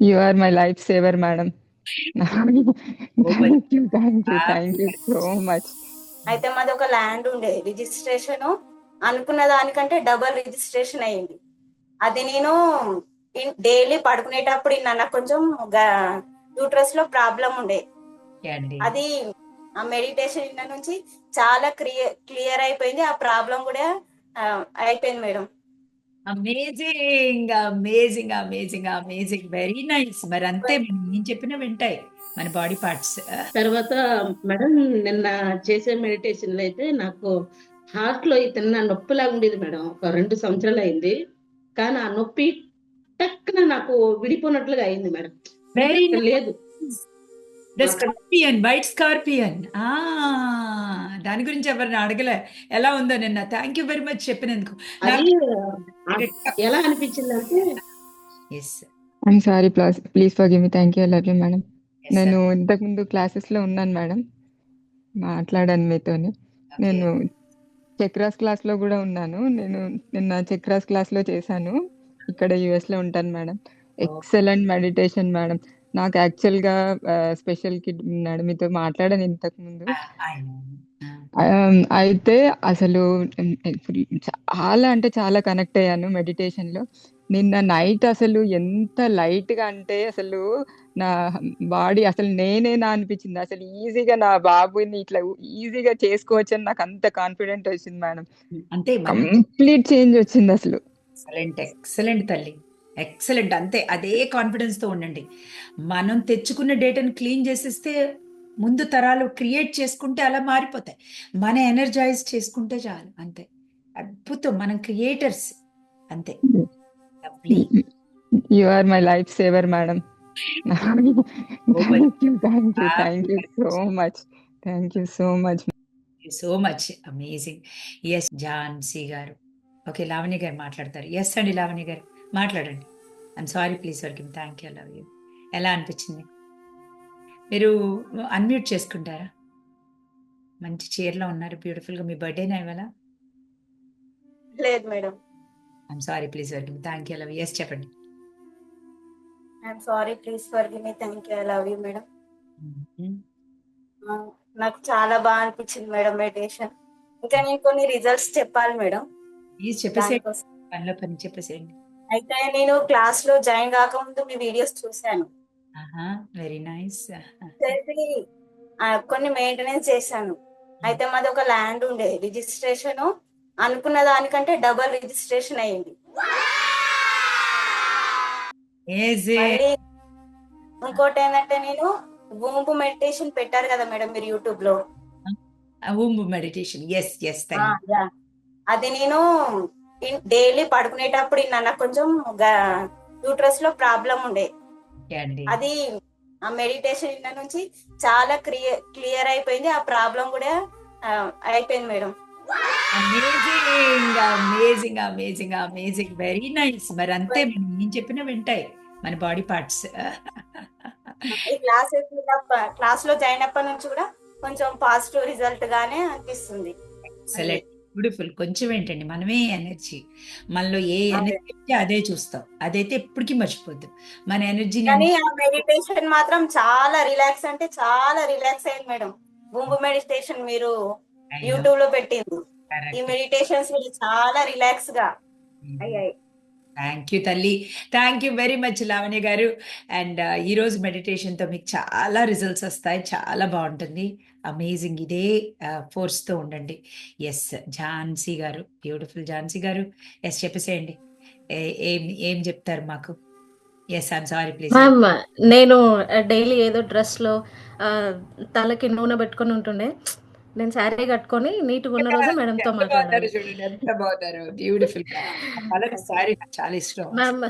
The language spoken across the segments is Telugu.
You are my lifesaver, madam. Oh my Thank you, thank you, God. thank you so much. అయితే మాది ఒక ల్యాండ్ ఉండే రిజిస్ట్రేషన్ అనుకున్న దానికంటే డబల్ రిజిస్ట్రేషన్ అయింది అది నేను డైలీ పడుకునేటప్పుడు ఇన్నా నాకు కొంచెం యూట్రస్లో ప్రాబ్లం ఉండే అది ఆ మెడిటేషన్ నుంచి చాలా క్లియర్ క్లియర్ అయిపోయింది ఆ ప్రాబ్లం కూడా అయిపోయింది madam amazing amazing amazing amazing very nice మరి అంతే నేను చెప్పిన వింటాయి మన బాడీ పార్ట్స్ తర్వాత మేడం నిన్న చేసే మెడిటేషన్లో అయితే నాకు హార్ట్లో తిన్న నొప్పిలాగా ఉండేది మేడం. ఒక రెండు సంవత్సరాలు అయింది. కానీ ఆ నొప్పి టక్కున నాకు విడిపోయినట్లుగా అయింది మేడం. లేదు. ద స్కార్పియన్ వైట్ స్కార్పియన్ ఆ దాని గురించి ఎవరిని అడగలే. ఎలా ఉందో నిన్న. థ్యాంక్ యూ వెరీ మచ్ చెప్పినందుకు. ఎలా అనిపించింది అంటే yes I'm sorry, please, please forgive me. Thank you. I love you, madam. నేను ఇంతకుముందు క్లాసెస్లో ఉన్నాను మేడం మాట్లాడాను మీతోని. నేను చక్రాస్ క్లాస్లో కూడా ఉన్నాను. నేను నిన్న చక్రాస్ క్లాస్లో చేశాను. ఇక్కడ యుఎస్లో ఉంటాను మేడం ఎక్సలెంట్ మెడిటేషన్ మేడం నాకు యాక్చువల్గా స్పెషల్ కిడ్ ఉన్నాడు మీతో మాట్లాడాను ఇంతకుముందు ఆమ్, అయితే అసలు చాలా అంటే చాలా కనెక్ట్ అయ్యాను మెడిటేషన్లో. నిన్న నైట్ అసలు ఎంత లైట్గా అంటే అసలు నా బాడీ అసలు నేనేనా అనిపించింది. అసలు ఈజీగా నా బాబుని ఇట్లా ఈజీగా చేసుకోవచ్చు అని నాకు అంత కాన్ఫిడెంట్ వచ్చింది మేడం. మనం కంప్లీట్ చేంజ్ వచ్చింది అసలు. ఎక్సలెంట్ ఎక్సలెంట్ తల్లి. ఎక్సలెంట్ అంతే. అదే కాన్ఫిడెన్స్తో ఉండండి. మనం తెచ్చుకున్న డేటాను క్లీన్ చేసేస్తే ముందు తరాలు క్రియేట్ చేసుకుంటే అలా మారిపోతాయి. మన ఎనర్జైజ్ చేసుకుంటే చాలు అంతే. అద్భుతం మనం క్రియేటర్స్ అంతే. You are my life saver madam thank you thank you thank you so much thank you so much so much amazing yes Jhansi గారు. ఓకే లావణ్య గారు మాట్లాడతారు. ఎస్ అండి లావణ్య గారు. మాట్లాడండి. I'm sorry please work thank you love you ఎలా అనిపించింది? మీరు అన్మ్యూట్ చేసుకుంటారా? మంచి చీరలో ఉన్నారు బ్యూటిఫుల్గా మీ బర్త్డేనా ఇవాళ? లేదు madam. I'm sorry please work thank you love yes చెప్పండి. I'm sorry please me thank you love you madam. ఆ, నాకు చాలా బాగా అనిపించింది మేడం మెడిటేషన్ ఇంకా నేను కొన్ని రిజల్ట్స్ చెప్పాలి మేడం. ప్లీజ్ చెప్పేసేయండి. పనిలో పని చెప్పేసేయండి. అయితే నేను క్లాస్లో జాయిన్ కాకముందు మీ వీడియోస్ చూశాను. వెరీ నైస్ కొన్ని మెయింటెనెన్స్ చేశాను. అయితే మాది ఒక ల్యాండ్ ఉండే రిజిస్ట్రేషన్ అనుకున్న దానికంటే డబల్ రిజిస్ట్రేషన్ అయింది. ఇంకోటి ఏంటంటే నేను భూమి మెడిటేషన్ పెట్టారు కదా మేడం మీరు యూట్యూబ్లో. Womb meditation yes yes. అది నేను డైలీ పడుకునేటప్పుడు నాకు కొంచెం యూట్రస్లో ప్రాబ్లం ఉండే. అది ఆ మెడిటేషన్ ఇన్న నుంచి చాలా క్లియర్ క్లియర్ అయిపోయింది. ఆ ప్రాబ్లం కూడా అయిపోయింది madam. Amazing amazing amazing amazing very nice మరి అంతే నేను చెప్పిన వింటాయి మన బాడీ పార్ట్స్ క్లాస్ క్లాస్లో జాయిన్ అప్పటి నుంచి కూడా కొంచెం పాజిటివ్ రిజల్ట్ గానే అనిపిస్తుంది. Excellent beautiful. కొంచెం ఏంటండి మనమే ఎనర్జీ. మనలో ఏ. ఎనర్జీ ఉంటే అదే చూస్తాం. అదైతే ఎప్పటికీ మర్చిపోద్దు. మన ఆ మెడిటేషన్ మాత్రం చాలా రిలాక్స్ అంటే చాలా రిలాక్స్ అయింది మేడం. భూమి మెడిటేషన్ మీరు యూట్యూబ్లో పెట్టింది ఈ మెడిటేషన్స్ చాలా రిలాక్స్గా అయ్యాయి థ్యాంక్ యూ తల్లి. Thank you very much Lavanya గారు. అండ్ ఈరోజు మెడిటేషన్తో తో మీకు చాలా రిజల్ట్స్ వస్తాయి. చాలా బాగుంటుంది. అమేజింగ్ ఇదే uh, ఫోర్స్తో ఉండండి. ఎస్ ఝాన్సీ గారు. బ్యూటిఫుల్ ఝాన్సీ గారు. ఎస్ చెప్పేసేయండి. ఏం ఏం చెప్తారు మాకు? ఎస్ ఐఎమ్ సారీ ప్లీజ్ నేను uh, డైలీ ఏదో డ్రెస్లో uh, తలకి నూనె పెట్టుకొని ఉంటుండే. నేను శారీ కట్టుకొని నీట్గా ఉన్న రోజు మేడంతో మాట్లాడాను చూడండి ఎంత బాగున్నారు. బ్యూటిఫుల్ కలర్ సారీ చాలా ఇష్టం. Ma'am.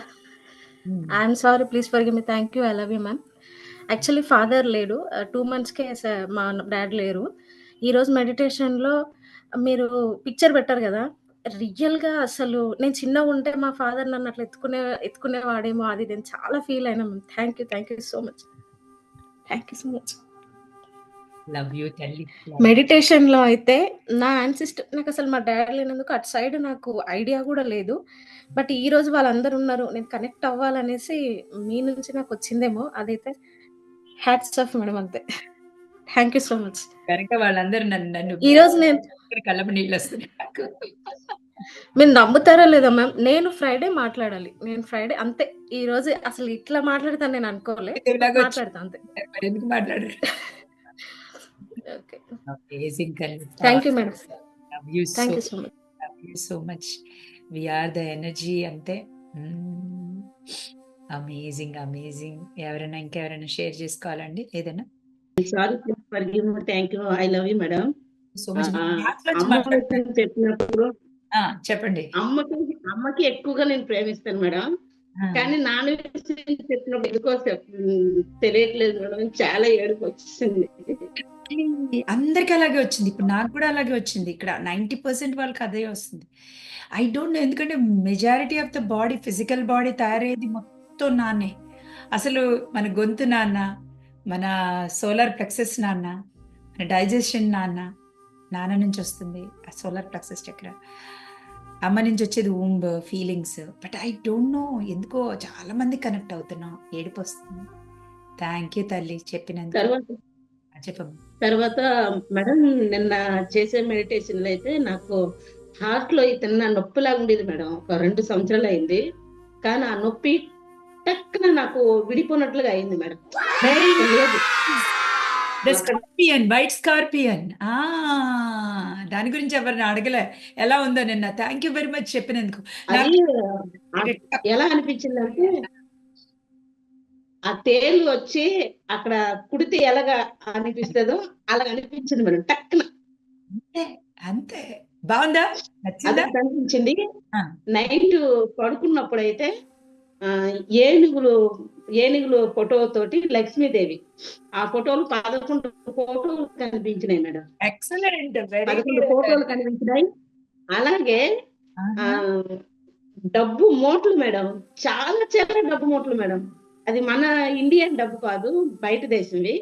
I'm sorry please for me thank you I love you ma'am actually father లేడు. టూ మంత్స్కే మా డాడ్ లేరు. ఈరోజు మెడిటేషన్లో మీరు పిక్చర్ పెట్టారు కదా? రియల్గా అసలు నేను చిన్నగా ఉంటే మా ఫాదర్ నన్ను అట్లా ఎత్తుకునే ఎత్తుకునేవాడేమో అది నేను చాలా ఫీల్ అయినా thank you thank you so much thank you so much love you తల్లి మెడిటేషన్‌లో అయితే నా యాన్సిస్టర్ నాకసలు మా డ్యాడీ లేనందుకు అటు సైడ్ నాకు ఐడియా గూడా లేదు. బట్ ఈరోజు వాళ్ళందరూ ఉన్నారు. నేను కనెక్ట్ అవ్వాలనేసి మీ నుంచి నాకొచ్చిందేమో అదైతే హ్యాట్స్ ఆఫ్ మేడం అంతే. Thank you so much. కనుక వాళ్ళందరూ నన్ను నన్ను ఈరోజు నేను కళ్ళము నీళ్ళు వస్తున్నాయి నాకు మీరు నమ్ముతారో లేదో మ్యామ్ నేను ఫ్రైడే మాట్లాడాలి. నేను ఫ్రైడే అంతే. ఈరోజు అసలు ఇట్లా మాట్లాడతాను నేను అనుకోలే. ఇలాగ వచ్చి- మాట్లాడతా అంతే. ఎందుకు మాట్లాడారు. Amazing thank you madam. So much. Love you so much we are the energy అంతే అమేజింగ్ అమేజింగ్ ఎవరైనా ఇంకెవరైనా షేర్ చేసుకోవాలండి? ఏదైనా? Sorry forgive thank you I love you madam so much చెప్పినప్పుడు చెప్పండి. అమ్మకి అమ్మకి ఎక్కువగా నేను ప్రేమిస్తాను మేడం కానీ నాన్న చెప్పినప్పుడు ఎందుకో తెలియట్లేదు మేడం చాలా ఏడుపు వచ్చింది. అందరికి అలాగే వచ్చింది. ఇప్పుడు నాకు కూడా అలాగే వచ్చింది. ఇక్కడ నైంటీ పర్సెంట్ వాళ్ళకి అదే వస్తుంది. ఐ డోంట్ నో ఎందుకంటే majority of the body physical body తయారయ్యేది మొత్తం నాన్నే. అసలు మన గొంతు నాన్న మన సోలార్ ప్లెక్సెస్ నాన్న మన డైజెషన్ నాన్న నాన్న నుంచి వస్తుంది ఆ సోలార్ ప్లెక్సెస్ చక్ర. అమ్మ నుంచి వచ్చేది womb feelings. But I don't know ఎందుకో చాలా మంది కనెక్ట్ అవుతున్నాం. ఏడుపు వస్తుంది. థ్యాంక్ యూ తల్లి చెప్పినందుకు. చెప్పమ్మా. తర్వాత మేడం నిన్న చేసే మెడిటేషన్లో అయితే నాకు హార్ట్లో తిన్న నొప్పిలాగా ఉండేది మేడం. ఒక రెండు సంవత్సరాలు అయింది. కానీ ఆ నొప్పి టక్కున నాకు విడిపోయినట్లుగా అయింది మేడం. స్కార్పియన్ వైట్ స్కార్పియన్ ఆ దాని గురించి ఎవరిని అడగలే. ఎలా ఉందో నిన్న. థ్యాంక్ యూ వెరీ మచ్ చెప్పినందుకు. ఎలా అనిపించింది అంటే ఆ తేలు వచ్చి అక్కడ కుడితే ఎలాగా అనిపిస్తుందో అలా అనిపించింది మేడం టక్కున. అంతే బాగుందా? అది కనిపించింది. ఆ. నైట్ పడుకున్నప్పుడు అయితే ఆ, ఏనుగులు ఏనుగులు ఫోటో తోటి లక్ష్మీదేవి. ఆ ఫోటోలు పదకొండు ఫోటోలు కనిపించినాయి మేడం. ఎక్సలెంట్ పదకొండు ఫోటోలు కనిపించినాయి. అలాగే డబ్బు మోట్లు మేడం చాలా చాలా డబ్బు మోట్లు మేడం. అది మన ఇండియన్ డబ్బు కాదు బయట దేశంవి.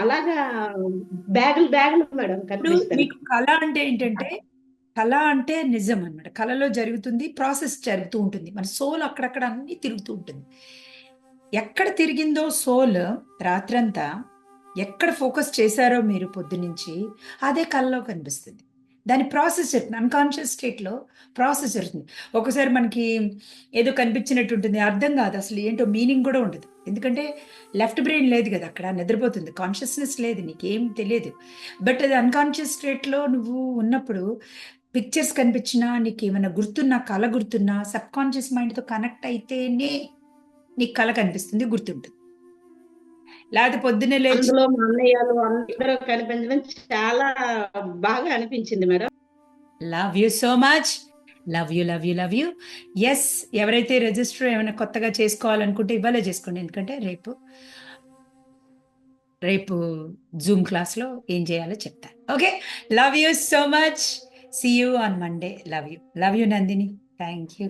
అలాగా బ్యాగులు బ్యాగులు మేడం మీకు కళ అంటే ఏంటంటే కళ అంటే నిజం అన్నమాట. కళలో జరుగుతుంది ప్రాసెస్ జరుగుతూ ఉంటుంది. మన సోల్ అక్కడక్కడ అన్ని తిరుగుతూ ఉంటుంది. ఎక్కడ తిరిగిందో సోల్ రాత్రంతా ఎక్కడ ఫోకస్ చేశారో మీరు పొద్దునుంచి అదే కళలో కనిపిస్తుంది. దాని ప్రాసెస్ జరుగుతుంది అన్కాన్షియస్ స్టేట్లో ప్రాసెస్ జరుగుతుంది. ఒకసారి మనకి ఏదో కనిపించినట్టు ఉంటుంది. అర్థం కాదు అసలు ఏంటో మీనింగ్ కూడా ఉండదు. ఎందుకంటే లెఫ్ట్ బ్రెయిన్ లేదు కదా అక్కడ నిద్రపోతుంది. కాన్షియస్నెస్ లేదు నీకేం తెలియదు. బట్ అది అన్కాన్షియస్ స్టేట్లో నువ్వు ఉన్నప్పుడు పిక్చర్స్ కనిపించినా నీకు ఏమైనా గుర్తున్నా కళ గుర్తున్నా సబ్ కాన్షియస్ మైండ్తో కనెక్ట్ అయితేనే నీకు కళ కనిపిస్తుంది గుర్తుంటుంది. లేకపోతే పొద్దున్నే లేచి అందులో మా అన్నయ్యలు అందరూ కనిపించడం చాలా బాగా అనిపించింది madam. Love you so much love you love you love you yes ఎవరైతే రిజిస్టర్ ఏమైనా కొత్తగా చేసుకోవాలనుకుంటే ఇవ్వాలే చేసుకోండి. ఎందుకంటే రేపు రేపు జూమ్ క్లాస్లో ఏం చేయాలో చెప్తాను okay love you so much see you on Monday love you love you Nandini thank you